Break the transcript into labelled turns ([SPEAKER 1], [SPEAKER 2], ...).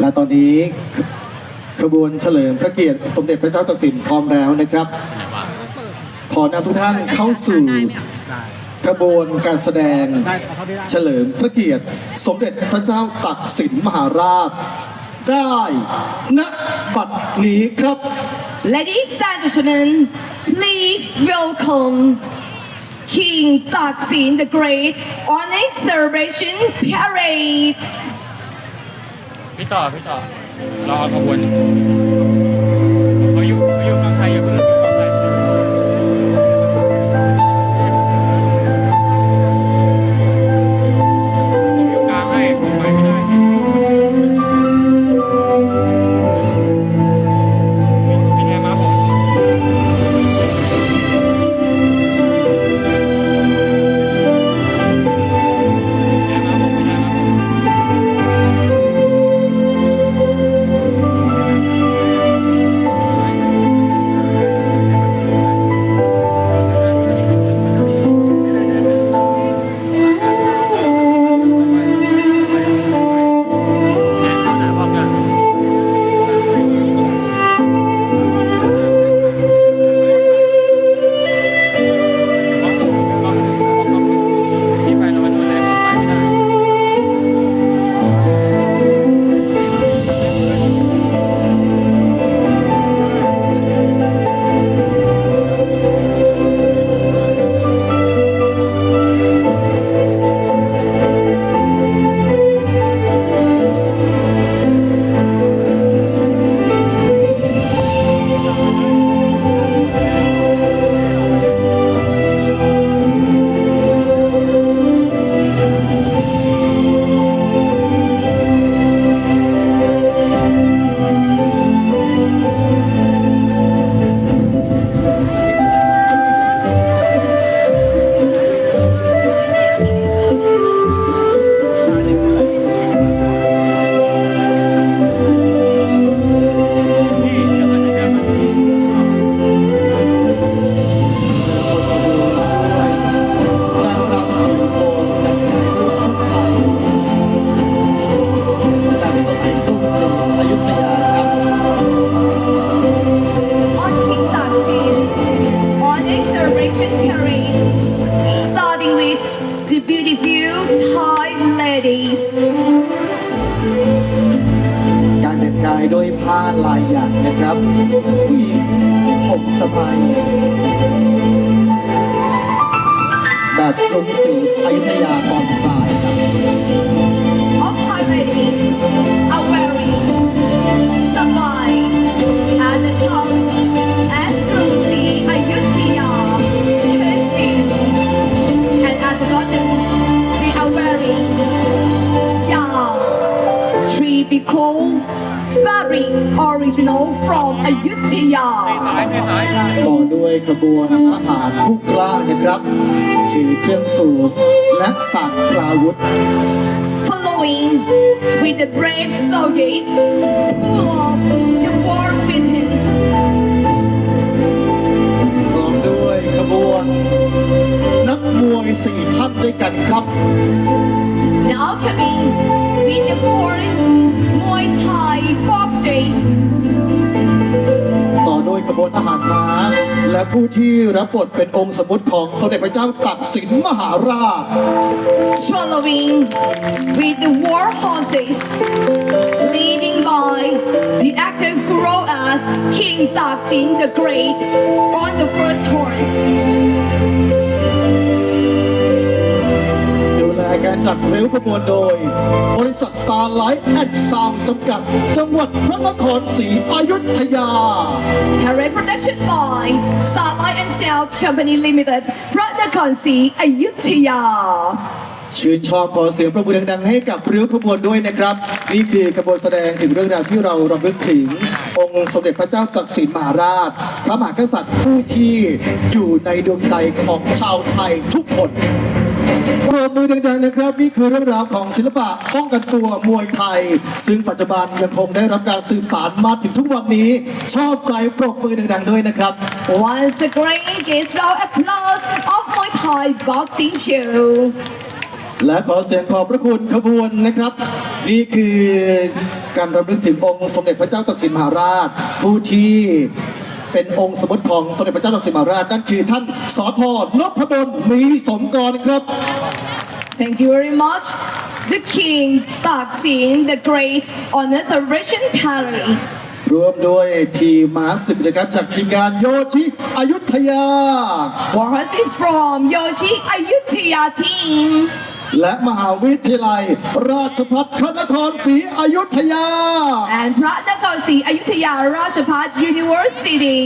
[SPEAKER 1] และตอนนี้ขบวนเฉลิมพระเกียรติสมเด็จพระเจ้าตากสินพร้อมแล้วนะครับ ขอนำทุกท่านเข้าสู่ขบวนการแสดงเฉลิมพระเกียรติสมเด็จพระเจ้าตากสินมหาราช ได้ณบัดนี้ครับ
[SPEAKER 2] Ladies and gentlemen, please welcome King Taksin the Great on a celebration parade.
[SPEAKER 3] พี่ต่อพี่ต่อรอขบวนาร
[SPEAKER 1] แต่งกายด้วยผ้าลายหยักนะครับผู้หญิงผมสบายแบบกรุงศรีอยุธยาตอนปลายครับ
[SPEAKER 2] All Thai ladies are wearing sabai at the top as Krusi Ayutthaya costume, and at the bottom they are wearing yang three biko fabric original from Ayutthaya.
[SPEAKER 3] ซ้ายซ้ายซ้าย
[SPEAKER 1] ต่อด้วยขบวนทหารผู้กล้านะครับ ถือเครื่องสูบและสาคราวุธ
[SPEAKER 2] following with the brave soldiers full
[SPEAKER 1] ต่อด้วยขบวนทหารม้า และผู้ที่รับบทเป็นองค์สมมติของสมเด็จพระเจ้าตักสินมหาราช
[SPEAKER 2] Following with the war horses, leading by the actor who rode as King Taksin the Great on the first horse.
[SPEAKER 1] การจัดริ้วขบวนโดย บริษัท Starlight and Sound จำกัด จังหวัดพระนครศรีอยุธยา
[SPEAKER 2] Parade production by Starlight and Sound Company Limited, Pratnakonsi, Ayutthaya.
[SPEAKER 1] ชื่นชอบขอเสียงประมือดังๆ ให้กับริ้วขบวนด้วยนะครับ นี่คือขบวนแสดงถึงเรื่องราวที่เรารำลึกถึง องค์สมเด็จพระเจ้าตากสินมหาราช พระมหากษัตริย์ผู้ที่อยู่ในดวงใจของชาวไทยทุกคน ปรบมือดังๆนะครับ นี่คือเรื่องราวของศิลปะป้องกันตัวมวยไทย ซึ่งปัจจุบันยังคงได้รับการสืบสานมาถึงทุกวันนี้ ชอบใจปรบมือดังๆด้วยนะครับ
[SPEAKER 2] Once again, give round applause of Muay Thai boxing show.
[SPEAKER 1] และขอเสียงขอบพระคุณขบวนนะครับ นี่คือการรำลึกถึงองค์สมเด็จพระเจ้าตากสินมหาราช ผู้ที่ เป็นองค์สมมติของสมเด็จพระเจ้าตากสินมหาราชนั่นคือท่านสอทอนพดลมีสมกรครับ
[SPEAKER 2] Thank you very much. The King Taksin the Great on the celebration parade.
[SPEAKER 1] รวมด้วยทีมมาศึกนะครับจากทีมงานโยชิอยุธยา
[SPEAKER 2] Warhorse is from Yoshi Ayutthaya team
[SPEAKER 1] และมหาวิทยาลัย ราชพัฏพระนครศรีอยุธยา
[SPEAKER 2] and พระนครศรีอยุธยาราชพัฏ University